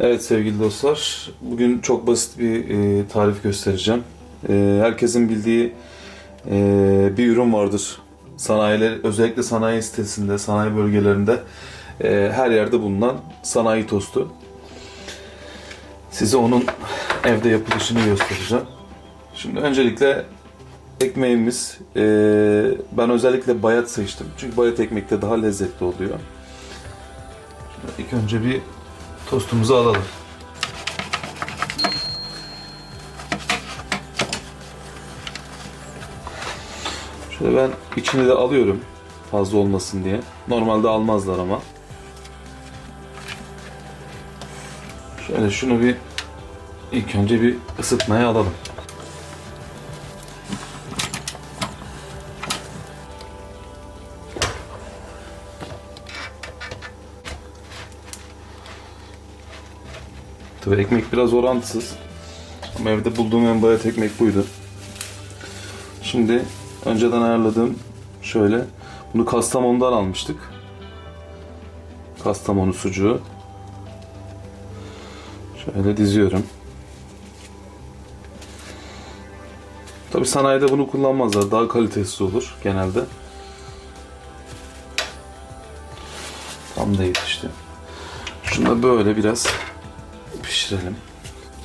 Evet sevgili dostlar, bugün çok basit bir e, tarif göstereceğim. E, herkesin bildiği e, bir ürün vardır. Sanayiler, özellikle sanayi sitesinde, sanayi bölgelerinde e, her yerde bulunan sanayi tostu. Size onun evde yapılışını göstereceğim. Şimdi öncelikle ekmeğimiz, e, ben özellikle bayat seçtim. Çünkü bayat ekmekte daha lezzetli oluyor. Şimdi ilk önce bir tostumuzu alalım. Şöyle ben içini de alıyorum fazla olmasın diye. Normalde almazlar ama. Şöyle şunu bir ilk önce bir ısıtmaya alalım. Tabii ekmek biraz orantısız. Ama evde bulduğum en bayat ekmek buydu. Şimdi önceden ayarladığım şöyle. Bunu Kastamonu'dan almıştık. Kastamonu sucuğu. Şöyle diziyorum. Tabi sanayide bunu kullanmazlar. Daha kalitesiz olur genelde. Tam değil işte. Şunu da böyle biraz pişirelim.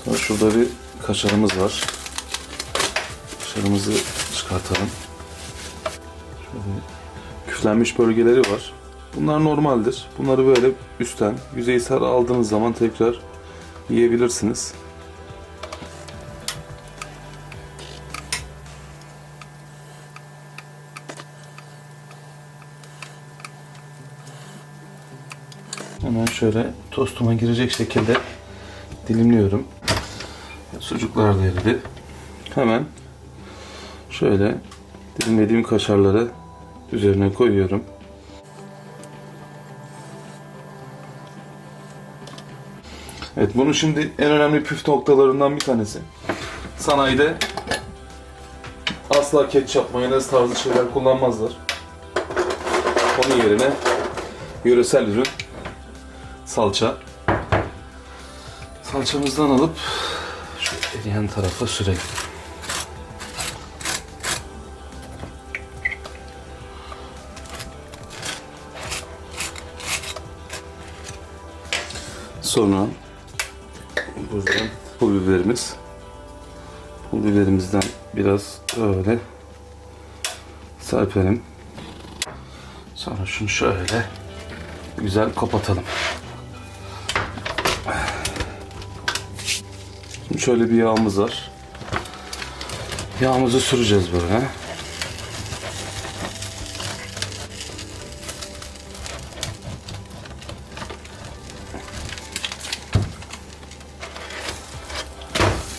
Sonra şurada bir kaşarımız var. Kaşarımızı çıkartalım. Şöyle küflenmiş bölgeleri var. Bunlar normaldir. Bunları böyle üstten yüzeysel aldığınız zaman tekrar yiyebilirsiniz. Hemen şöyle tostuma girecek şekilde dilimliyorum. Sucuklar da eridi. Hemen şöyle dilimlediğim kaşarları üzerine koyuyorum. Evet bunun şimdi en önemli püf noktalarından bir tanesi. Sanayide asla ketçap, mayonez tarzı şeyler kullanmazlar. Onun yerine yöresel ürün salça. Salçamızdan alıp şu eriyen tarafa sürelim. Sonra buradan pul biberimiz. Pul biberimizden biraz öyle serpelim. Sonra şunu şöyle güzel kapatalım. Şöyle bir yağımız var. Yağımızı süreceğiz böyle.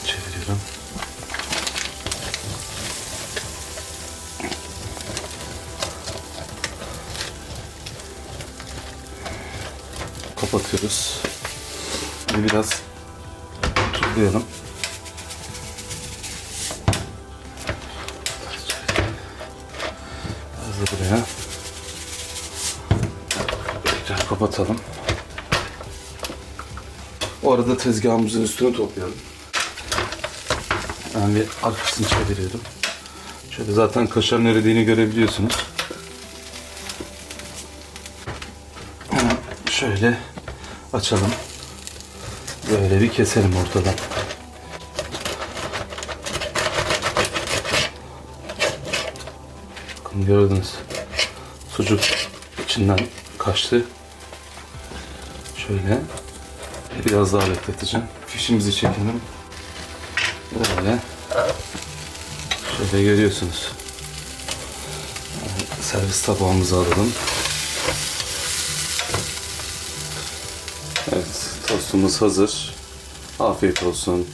Çeviriyorum. Kapatıyoruz. Biraz tuzlayalım. Biraz da buraya. Tekrar kapatalım. O arada tezgahımızın üstünü toplayalım. Ben bir arkasını çeviriyorum. Şöyle zaten kaşarın eridiğini görebiliyorsunuz. Şöyle açalım. Böyle bir keselim ortadan. Bakın gördünüz. Sucuk içinden kaçtı. Şöyle biraz daha bekleteceğim. Fişimizi çekelim. Böyle. Şöyle görüyorsunuz. Servis tabağımızı alalım. Evet, tostumuz hazır. Afiyet olsun.